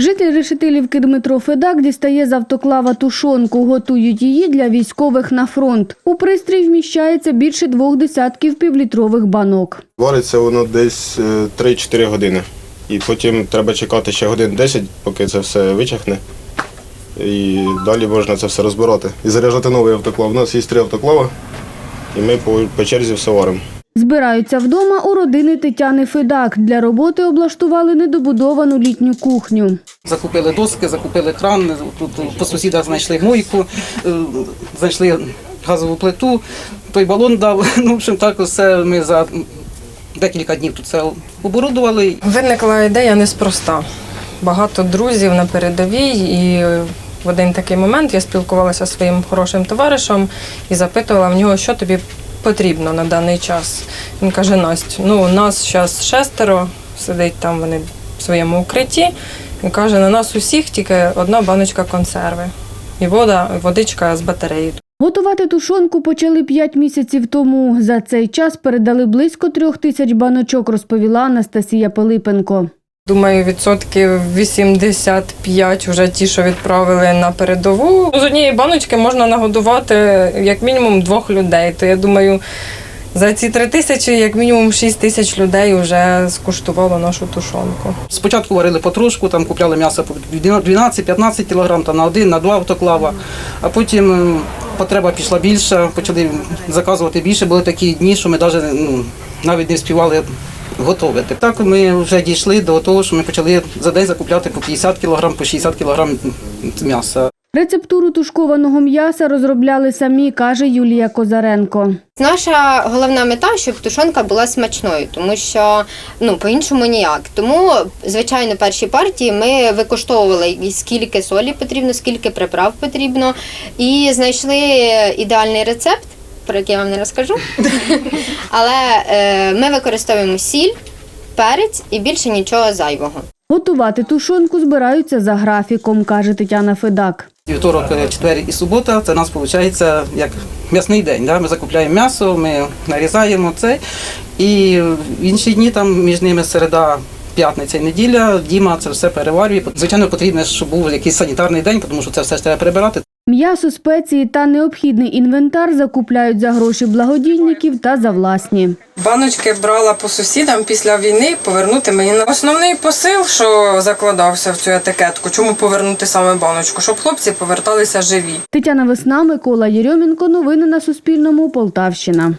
Житель Решетилівки Дмитро Федак дістає з автоклава тушонку. Готують її для військових на фронт. У пристрій вміщається більше двох десятків півлітрових банок. Вариться воно десь е, 3-4 години. І потім треба чекати ще годин 10, поки це все вичахне. І далі можна це все розбирати. І заряджати новий автоклав. У нас є три автоклава, і ми по черзі все варимо. Збираються вдома у родини Тетяни Федак. Для роботи облаштували недобудовану літню кухню. Закупили доски, закупили кран, тут по сусідах знайшли мойку, е, знайшли газову плиту, той балон дав. Ну, в общем, так все ми за декілька днів тут все оборудували. Виникла ідея неспроста. Багато друзів на передовій, і в один такий момент я спілкувалася зі своїм хорошим товаришем і запитувала в нього, що тобі потрібно на даний час. Він каже: Настя, ну у нас зараз шестеро, сидить там вони в своєму укритті. Він каже, на нас усіх тільки одна баночка консерви і вода, водичка з батареї. Готувати тушонку почали 5 місяців тому. За цей час передали близько трьох тисяч баночок, розповіла Анастасія Пилипенко. Думаю, відсотків 85 вже ті, що відправили на передову. З однієї баночки можна нагодувати як мінімум двох людей. То я думаю, за ці три тисячі, як мінімум 6 тисяч людей вже скуштувало нашу тушонку. Спочатку варили потрошку, там купляли м'ясо по 12-15 кг, там на один, на два автоклава, а потім потреба пішла більша, почали заказувати більше. Були такі дні, що ми навіть, ну, навіть не співали готувати. Так ми вже дійшли до того, що ми почали за день закупляти по 50 кг, по 60 кг м'яса. Рецептуру тушкованого м'яса розробляли самі, каже Юлія Козаренко. Наша головна мета, щоб тушонка була смачною, тому що ну по-іншому ніяк. Тому, звичайно, перші партії ми викоштовували і скільки солі потрібно, скільки приправ потрібно, і знайшли ідеальний рецепт, про який я вам не розкажу. Але е, ми використовуємо сіль, перець і більше нічого зайвого. Готувати тушонку збираються за графіком, каже Тетяна Федак. Вівторок, е, четвер і субота це у нас виходить як м'ясний день. Да? Ми закупляємо м'ясо, ми нарізаємо це. І в інші дні, там між ними середа, п'ятниця і неділя, Діма це все переварює. Звичайно, потрібно, щоб був якийсь санітарний день, тому що це все ж треба прибирати. М'ясо, спеції та необхідний інвентар закупляють за гроші благодійників та за власні. Баночки брала по сусідам після війни повернути мені на основний посил, що закладався в цю етикетку. Чому повернути саме баночку? Щоб хлопці поверталися живі. Тетяна Весна, Микола Єрьомінко. Новини на Суспільному. Полтавщина.